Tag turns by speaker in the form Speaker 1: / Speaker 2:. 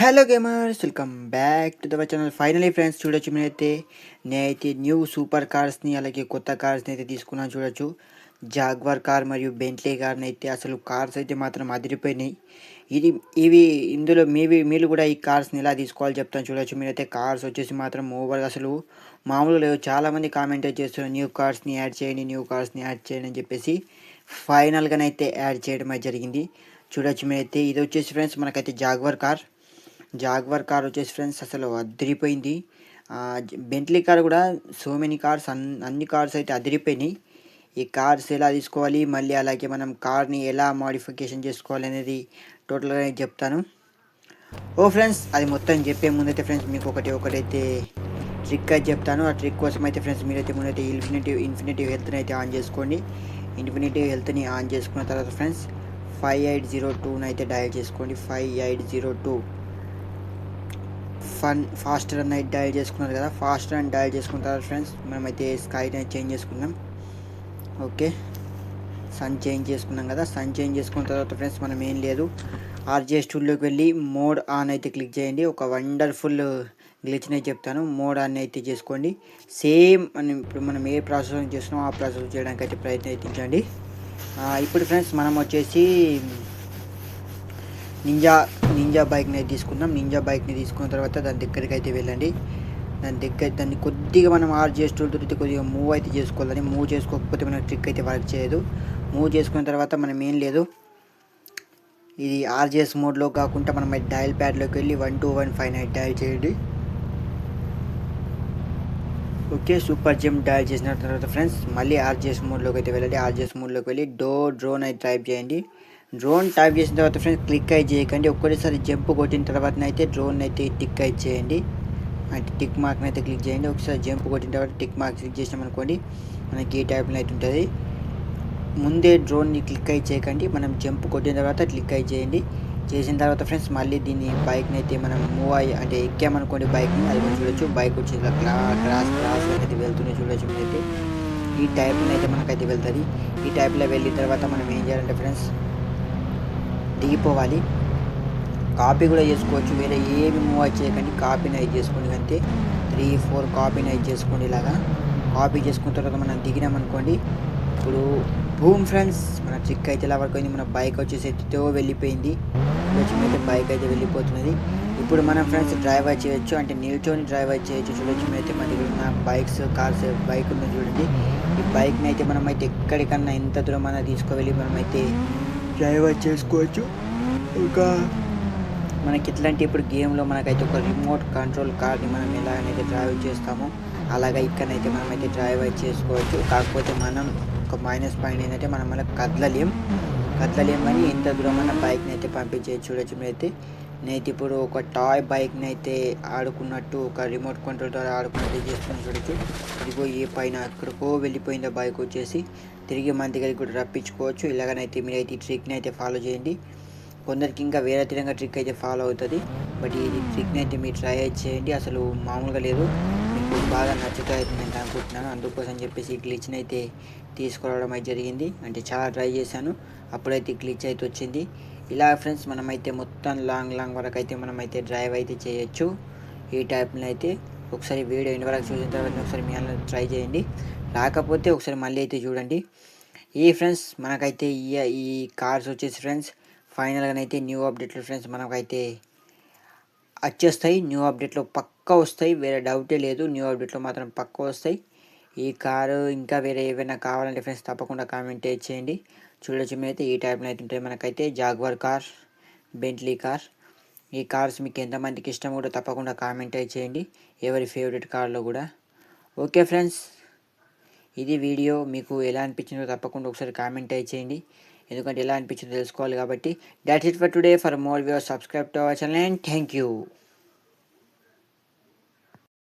Speaker 1: Hello gamers welcome back to the channel finally friends చూడొచ్చు మీరైతే. నేనైతే న్యూ సూపర్ కార్స్ని అలాగే కొత్త కార్స్ని అయితే తీసుకున్నాను చూడొచ్చు. జాగ్వార్ కార్ మరియు బెంట్లీ కార్ని అయితే అసలు కార్స్ అయితే మాత్రం అదిరిపోయినాయి. ఇది ఇవి ఇందులో మీవి మీరు కూడా ఈ కార్స్ని ఎలా తీసుకోవాలి చెప్తాను చూడొచ్చు. మీరైతే కార్స్ వచ్చేసి మాత్రం ఓవర్గా అసలు మామూలుగా లేవు. చాలామంది కామెంట్ చేస్తున్నారు న్యూ కార్స్ని యాడ్ చేయండి న్యూ కార్స్ని యాడ్ చేయండి అని చెప్పేసి. ఫైనల్గానైతే యాడ్ చేయడం జరిగింది. చూడొచ్చు మీరైతే. ఇది వచ్చేసి ఫ్రెండ్స్ మనకైతే జాగ్వర్ కార్ జాగ్వర్ కార్ వచ్చేసి ఫ్రెండ్స్ అసలు అదిరిపోయింది. బెంట్లీ కార్ కూడా సో మెనీ కార్స్ అన్ని కార్స్ అయితే అదిరిపోయినాయి. ఈ కార్స్ ఎలా తీసుకోవాలి మళ్ళీ అలాగే మనం కార్ని ఎలా మాడిఫికేషన్ చేసుకోవాలి అనేది టోటల్గా నేను చెప్తాను. ఓ ఫ్రెండ్స్ అది మొత్తం చెప్పే ముందైతే ఫ్రెండ్స్ మీకు ఒకటి ఒకటైతే ట్రిక్ అయితే చెప్తాను. ఆ ట్రిక్ కోసం అయితే ఫ్రెండ్స్ మీరైతే ముందైతే ఇన్ఫినిటివ్ ఇన్ఫినిటివ్ హెల్త్ని అయితే ఆన్ చేసుకోండి. ఇన్ఫినిటివ్ హెల్త్ని ఆన్ చేసుకున్న తర్వాత ఫ్రెండ్స్ ఫైవ్ ఎయిట్ జీరో టూని అయితే డయల్ చేసుకోండి. Five eight zero two. Fun faster అని అయితే డయల్ చేసుకున్నారు కదా ఫాస్టర్ అని డయల్ చేసుకున్న తర్వాత ఫ్రెండ్స్ మనమైతే స్కై చేంజ్ చేసుకున్నాం. ఓకే. సన్ చేంజ్ చేసుకున్నాం కదా సన్ చేంజ్ చేసుకున్న తర్వాత ఫ్రెండ్స్ మనం ఏం లేదు. ఆర్జే స్టూడియోకి వెళ్ళి మోడ్ ఆన్ అయితే క్లిక్ చేయండి. ఒక వండర్ఫుల్ గ్లిచ్నే చెప్తాను. మోడ్ ఆన్ అయితే చేసుకోండి. సేమ్ మనం ఇప్పుడు మనం ఏ ప్రాసెస్ చేస్తున్నామో ఆ ప్రాసెస్ చేయడానికి అయితే ప్రయత్నించండి ఇప్పుడు ఫ్రెండ్స్ మనం వచ్చేసి నింజా నింజా బైక్ని అయితే తీసుకున్నాం. నింజా బైక్ని తీసుకున్న తర్వాత దాని దగ్గరికి అయితే వెళ్ళండి. దాని దగ్గర దాన్ని కొద్దిగా మనం ఆర్ చేసేటోళ్ళతో కొద్దిగా మూవ్ అయితే చేసుకోవాలని మూవ్ చేసుకోకపోతే మనం ట్రిక్ అయితే వర్క్ చేయదు. మూవ్ చేసుకున్న తర్వాత మనం ఏం లేదు. ఇది ఆర్జేఎస్ మోడ్లో కాకుండా మనం డయల్ ప్యాడ్లోకి వెళ్ళి one two one five night dial చేయండి. ఓకే సూపర్ జిమ్ డయల్ చేసిన తర్వాత ఫ్రెండ్స్ మళ్ళీ ఆర్జేఎస్ మోడ్లోకి అయితే వెళ్ళండి. ఆర్జేఎస్ మోడ్లోకి వెళ్ళి డో డ్రోన్ అయితే టైప్ చేయండి. డ్రోన్ ట్యాప్ చేసిన తర్వాత ఫ్రెండ్స్ క్లిక్ అయి చేయకండి. ఒక్కటేసారి జంప్ కొట్టిన తర్వాత అయితే డ్రోన్ అయితే టిక్ అయి చేయండి. అంటే టిక్ మార్క్ని అయితే క్లిక్ చేయండి. ఒకసారి జంప్ కొట్టిన తర్వాత టిక్ మార్క్ క్లిక్ చేసినాం అనుకోండి మనకి ఈ టైప్లో అయితే ఉంటుంది? ముందే డ్రోన్ని క్లిక్ అయి చేయకండి. మనం జంప్ కొట్టిన తర్వాత క్లిక్ అయి చేయండి. చేసిన తర్వాత ఫ్రెండ్స్ మళ్ళీ దీన్ని బైక్ని అయితే మనం మూవ్ అయ్యి అంటే ఎక్కామనుకోండి బైక్ని అది మనం చూడొచ్చు. బైక్ వచ్చి ఇలా క్రాస్ క్రాస్ అయితే వెళ్తూనే చూడొచ్చు మీరైతే. ఈ టైప్లో అయితే మనకైతే వెళ్తుంది. ఈ టైప్లో వెళ్ళిన తర్వాత మనం ఏం చేయాలంటే ఫ్రెండ్స్ దిగిపోవాలి. కాపీ కూడా చేసుకోవచ్చు. వేరే ఏమి మూవ్ అయితే చేయకండి. కాపీని అయితే చేసుకోండి. అంతే త్రీ ఫోర్ కాపీని అయితే చేసుకోండి ఇలాగా. కాపీ చేసుకున్న తర్వాత మనం దిగినామనుకోండి ఇప్పుడు భూమ్ ఫ్రెండ్స్ మన ట్రిక్ అయితే ఇలా వరకు మన బైక్ వచ్చేసి ఎత్తుతో వెళ్ళిపోయింది. అయితే బైక్ అయితే వెళ్ళిపోతున్నది. ఇప్పుడు మనం ఫ్రెండ్స్ డ్రైవర్ చేయొచ్చు. అంటే నిల్చొని డ్రైవర్ చేయొచ్చు. చూడొచ్చు అయితే మన దగ్గర ఉన్న బైక్స్ కార్స్ బైక్ ఉంది చూడండి. ఈ బైక్ని అయితే మనం అయితే ఎక్కడికన్నా ఎంత దూరం అయినా తీసుకువెళ్ళి మనమైతే డ్రైవర్ చేసుకోవచ్చు. ఇంకా మనకి ఇట్లాంటి ఇప్పుడు గేమ్లో మనకైతే ఒక రిమోట్ కంట్రోల్ కార్ని మనం ఎలాగైతే డ్రైవ్ చేస్తామో అలాగా ఇక్కడనైతే మనమైతే డ్రైవ్ చేసుకోవచ్చు. కాకపోతే మనం ఒక మైనస్ పాయింట్ ఏంటంటే మనం మళ్ళీ కదలలేం. కదలలేం కానీ ఎంత దూరం మన బైక్ని అయితే పంపించేది చూడొచ్చు మీరైతే. నేనైతే ఇప్పుడు ఒక టాయ్ బైక్ని అయితే ఆడుకున్నట్టు ఒక రిమోట్ కంట్రోల్ ద్వారా ఆడుకున్నట్టు చేస్తున్నాను చూడొచ్చు. ఇదిగో ఏ పైన ఎక్కడికో వెళ్ళిపోయిందో బైక్ వచ్చేసి. తిరిగి మన దగ్గరికి కూడా రప్పించుకోవచ్చు. ఇలాగనైతే మీరైతే ఈ ట్రిక్ని అయితే ఫాలో చేయండి. కొందరికి ఇంకా వేరే తిరంగా ట్రిక్ అయితే ఫాలో అవుతుంది. బట్ ఈ ట్రిక్ని అయితే మీరు ట్రై చేయండి. అసలు మామూలుగా లేదు. మీకు బాగా నచ్చుతాయి నేను అనుకుంటున్నాను. అందుకోసం చెప్పేసి ఈ గ్లిచ్ని అయితే తీసుకురావడం అయితే జరిగింది. అంటే చాలా ట్రై చేశాను. అప్పుడైతే గ్లిచ్ అయితే వచ్చింది. ఇలా ఫ్రెండ్స్ మనమైతే మొత్తం లాంగ్ లాంగ్ వరకు అయితే మనమైతే డ్రైవ్ అయితే చేయొచ్చు. ఈ టైప్లో అయితే ఒకసారి వీడియో ఇంటి వరకు చూసిన తర్వాత ఒకసారి మీ ట్రై చేయండి. రాకపోతే ఒకసారి మళ్ళీ అయితే చూడండి. ఈ ఫ్రెండ్స్ మనకైతే ఈ ఈ కార్స్ వచ్చేసి ఫ్రెండ్స్ ఫైనల్గా అయితే న్యూ అప్డేట్లు ఫ్రెండ్స్ మనకైతే వచ్చేస్తాయి. న్యూ అప్డేట్లో పక్క వస్తాయి. వేరే డౌటే లేదు. న్యూ అప్డేట్లో మాత్రం పక్క వస్తాయి. ఈ కారు ఇంకా వేరే ఏమైనా కావాలంటే ఫ్రెండ్స్ తప్పకుండా కామెంట్ చేయండి. చూడొచ్చు అయితే ఈ టైప్లో అయితే ఉంటాయి. మనకైతే జాగ్వర్ కార్ బెంట్లీ కార్ ఈ కార్స్ మీకు ఎంతమందికి ఇష్టం కూడా తప్పకుండా కామెంట్ చేయండి. ఎవరి ఫేవరెట్ కార్లో కూడా. ఓకే ఫ్రెండ్స్ ఇది వీడియో మీకు ఎలా అనిపించిందో తప్పకుండా ఒకసారి కామెంట్ చేయండి. ఎందుకంటే ఎలా అనిపించిందో తెలుసుకోవాలి కాబట్టి. That's it for today for more viewer subscribe to our channel and thank you